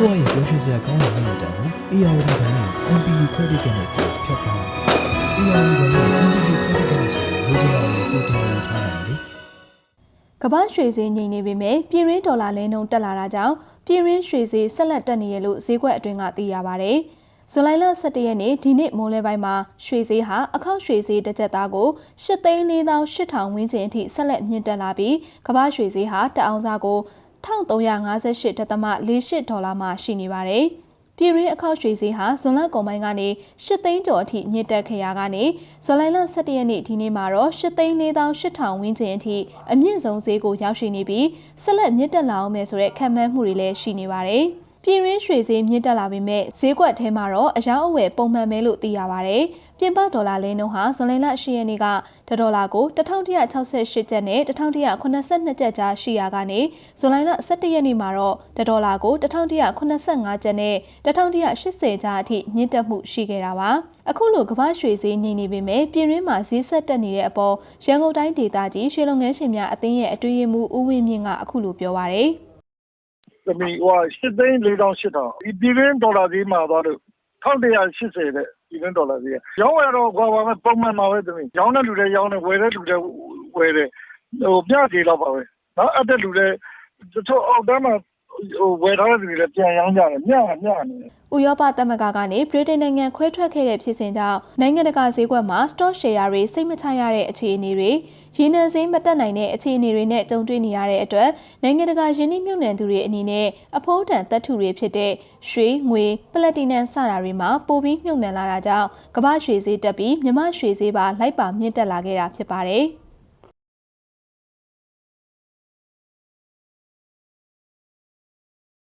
ဘဝရဲ့ပျော်ရွှင်စရာကောင်းတဲ့နေ့ရက်တာကို ARD ဘဏ်ရဲ့ MPU Credit Card နဲ့တူဖြတ်ထားလိုက်ပါ ARD ဘဏ်ရဲ့ MPU Credit Card နဲ့ဆိုလိုချင်တာကိုတူတင်လို့ထားနိုင်တယ်လေကမ္ဘာရွှေဈေးငြိမ်နေပေမဲ့ပြည်ရင်းဒေါ်လာလဲနှုန်းတက်လာတာကြောင့်ပြည်ရင်းရွှေဈေးဆက်လက်တက်နေရလို့ဈေးကွက်အတွင်းကသိရပါဗျ။ဇူလိုင်လ17ရက်နေ့ဒီနေ့မိုးလဲပိုင်းမှာရွှေဈေးဟာအခောက်ရွှေဈေးတစ်ကြက်သားကို8,48000ဝန်းကျင်အထိဆက်လက်မြင့်တက်လာပြီးကမ္ဘာရွှေဈေးဟာတအောင်စားကို 1358.48ဒေါ်လာမှရှိနေပါတယ်။ပြည်ရင်းအခောက်ရွှေဈေးဟာဇွန်လကုန်ပိုင်းကနေ8သိန်းကျော်အထိမြင့်တက်ခဲ့ရာကနေဇူလိုင်လ17ရက်နေ့ဒီနေ့မှာတော့8သိန်း4800ဝန်းကျင်အထိအမြင့်ဆုံးဈေးကိုရောက်ရှိနေပြီးဆက်လက်မြင့်တက်လာအောင်မယ်ဆိုတဲ့ခံမှန်းမှုတွေလည်းရှိနေပါတယ်။ ပြည်ရင်းရွှေဈေးမြင့်တက်လာပေမဲ့ဈေးကွက်ထဲမှာတော့အယောင်းအဝယ်ပုံမှန်ပဲလို့သိရပါတယ်။ပြင်ပဒေါ်လာလဲနှုန်းဟာဇွန်လလ10ရက်နေ့ကတဒေါ်လာကို1168ကျပ်နဲ့1182ကျပ်ကြားရှိရာကနေဇွန်လလ17ရက်နေ့မှာတော့တဒေါ်လာကို1185ကျပ်နဲ့1180ကျပ်အထိမြင့်တက်မှုရှိခဲ့တာပါ။အခုလိုကမ္ဘာရွှေဈေးငြိမ်နေပေမဲ့ပြည်ရင်းမှာဈေးဆက်တက်နေတဲ့အပေါ်ရန်ကုန်တိုင်းဒေသကြီးရွှေလုံငန်းရှင်များအသင်းရဲ့အတွေ့အမှုဦးဝင်းမြင့်ကအခုလိုပြောပါရယ် သမီးဟို၈သိန်း၄တောင်း၈တောင်းဒီပြည်ရင်းဒေါ်လာဈေးမှာသွားလို့1180တဲ့ပြည်ရင်းဒေါ်လာဈေးရောင်းရတော့ကွာပါမယ်ပုံမှန်ပါပဲသမီးရောင်းတဲ့လူတွေရောင်းတယ်ဝယ်တဲ့လူတွေဝယ်တယ်ဟိုပြစီတော့ပါပဲနော်အဲ့တဲ့လူတွေတချို့အောက်တန်းမှာဟို ဝယ်ထားတဲ့လူတွေလည်းပြန်ရောင်းကြတယ်မျှမျှနေတယ်ဥရောပသမဂ္ဂကနေဗြိတိန်နိုင်ငံခွဲထွက်ခဲ့တဲ့ဖြစ်စဉ်ကြောင့်နိုင်ငံတကာဈေးကွက်မှာ stock share တွေစိတ်မချရတဲ့အခြေအနေတွေရင်းနှီးဈေးမတက်နိုင်တဲ့အခြေအနေတွေနဲ့ကြုံတွေ့နေရတဲ့အတွက်နိုင်ငံတကာယင်းနှိမ့်မြုပ်နှံသူတွေအနေနဲ့အဖိုးတန်သက်ထုတွေဖြစ်တဲ့ရွှေငွေပလက်တီနမ်စတာတွေမှာပိုပြီးမြုပ်နှံလာတာကြောင့်ကမ္ဘာရွှေဈေးတက်ပြီးမြမရွှေဈေးပါလိုက်ပါမြင့်တက်လာခဲ့တာဖြစ်ပါတယ်။